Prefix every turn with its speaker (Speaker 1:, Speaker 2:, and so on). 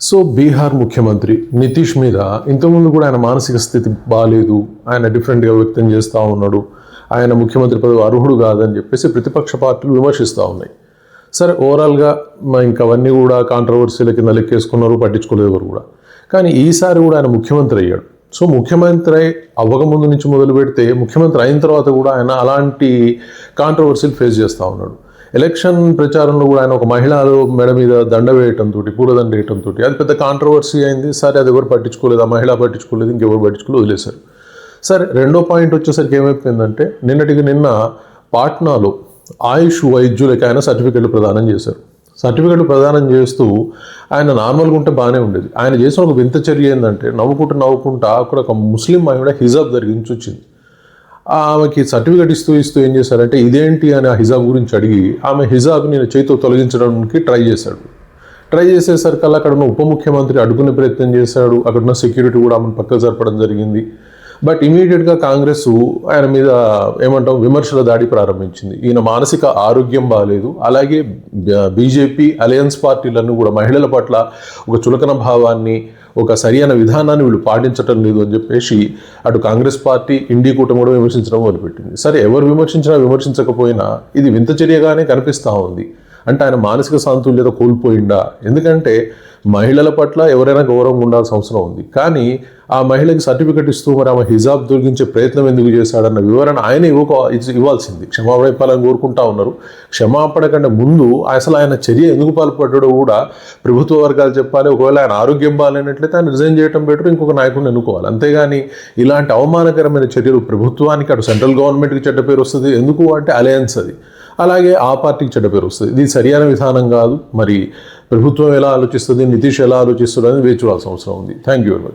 Speaker 1: So Bihar ముఖ్యమంత్రి నితీష్ మీద ఇంతకుముందు కూడా ఆయన మానసిక స్థితి బాగాలేదు ఆయన డిఫరెంట్గా వ్యక్తం చేస్తూ ఉన్నాడు. ఆయన ముఖ్యమంత్రి పదవి అర్హుడు కాదని చెప్పేసి ప్రతిపక్ష పార్టీలు విమర్శిస్తూ ఉన్నాయి. సరే ఓవరాల్గా మా ఇంకా అవన్నీ కూడా కాంట్రవర్సీల కింద లెక్కేసుకున్నారు పట్టించుకోలేదు ఎవరు కూడా. కానీ ఈసారి కూడా ఆయన ముఖ్యమంత్రి అయ్యాడు. సో ముఖ్యమంత్రి అవ్వకముందు నుంచి మొదలు పెడితే ముఖ్యమంత్రి అయిన తర్వాత కూడా ఆయన అలాంటి కాంట్రవర్సీలు ఫేస్ చేస్తూ ఉన్నాడు. ఎలక్షన్ ప్రచారంలో కూడా ఆయన ఒక మహిళలు మెడ మీద దండ వేయటంతో పూలదండ వేయటంతో అది పెద్ద కాంట్రవర్సీ అయింది. సరే అది ఎవరు పట్టించుకోలేదు ఆ మహిళ పట్టించుకోలేదు ఇంకెవరు పట్టించుకోలేదు వదిలేశారు. సరే రెండో పాయింట్ వచ్చేసరికి ఏమైపోయిందంటే నిన్నటికి నిన్న పాట్నాలో ఆయుష్ వైద్యులకి ఆయన సర్టిఫికెట్లు ప్రదానం చేశారు. సర్టిఫికెట్లు ప్రదానం చేస్తూ ఆయన నార్మల్గా ఉంటే బాగానే ఉండేది. ఆయన చేసిన ఒక వింత చర్య ఏంటంటే నవ్వుకుంటూ నవ్వుకుంటా అక్కడ ఒక ముస్లిం మహిళ హిజాబ్ ధరించి వచ్చింది ఆమెకి సర్టిఫికెట్ ఇస్తూ ఇస్తూ ఏం చేశారంటే ఇదేంటి? అని ఆ హిజాబ్ గురించి అడిగి ఆమె హిజాబ్ నేను చేతితో తొలగించడానికి ట్రై చేశాడు. ట్రై చేసేసరికల్లా అక్కడ ఉన్న ఉప ముఖ్యమంత్రి అడ్డుకునే ప్రయత్నం చేశాడు. అక్కడ ఉన్న సెక్యూరిటీ కూడా ఆమెను పక్కకు జరపడం జరిగింది. బట్ ఇమీడియట్గా కాంగ్రెస్ ఆయన మీద ఏమంటాం విమర్శల దాడి ప్రారంభించింది. ఈయన మానసిక ఆరోగ్యం బాగాలేదు అలాగే బీజేపీ అలయన్స్ పార్టీలన్నీ కూడా మహిళల పట్ల ఒక చులకన భావాన్ని ఒక సరియైన విధానాన్ని వీళ్ళు పాటించటం లేదు అని చెప్పేసి అటు కాంగ్రెస్ పార్టీ ఇండి కూటమి కూడా విమర్శించడం మొదలుపెట్టింది. సరే ఎవరు విమర్శించినా విమర్శించకపోయినా ఇది వింత చర్యగానే కనిపిస్తూ ఉంది. అంటే ఆయన మానసిక సాంతుల్యత కోల్పోయిందా? ఎందుకంటే మహిళల పట్ల ఎవరైనా గౌరవం ఉండాల్సిన అవసరం ఉంది. కానీ ఆ మహిళకి సర్టిఫికెట్ ఇస్తూ మరి ఆమె హిజాబ్ దొరికించే ప్రయత్నం ఎందుకు చేశాడన్న వివరణ ఆయన ఇవ్వక ఇవ్వాల్సింది. క్షమాపణ ఇవ్వాలని కోరుకుంటా ఉన్నారు. క్షమాపణ కంటే ముందు అసలు ఆయన చర్య ఎందుకు పాల్పడ్డాడో కూడా ప్రభుత్వ వర్గాలు చెప్పాలి. ఒకవేళ ఆయన ఆరోగ్యం బాగాలేనట్లయితే ఆయన రిజైన్ చేయడం బెటర్ ఇంకొక నాయకుడిని ఎన్నుకోవాలి. అంతేగాని ఇలాంటి అవమానకరమైన చర్యలు ప్రభుత్వానికి అటు సెంట్రల్ గవర్నమెంట్కి చెడ్డ పేరు వస్తుంది. ఎందుకు అంటే అలయన్స్ అది. అలాగే ఆ పార్టీకి చెడ్డ పేరు వస్తుంది. ఇది సరియైన విధానం కాదు. మరి ప్రభుత్వం ఎలా ఆలోచిస్తుంది? నితీష్ ఎలా ఆలోచిస్తుంది? అనేది వేచి చూడాల్సిన అవసరం ఉంది. Thank you very much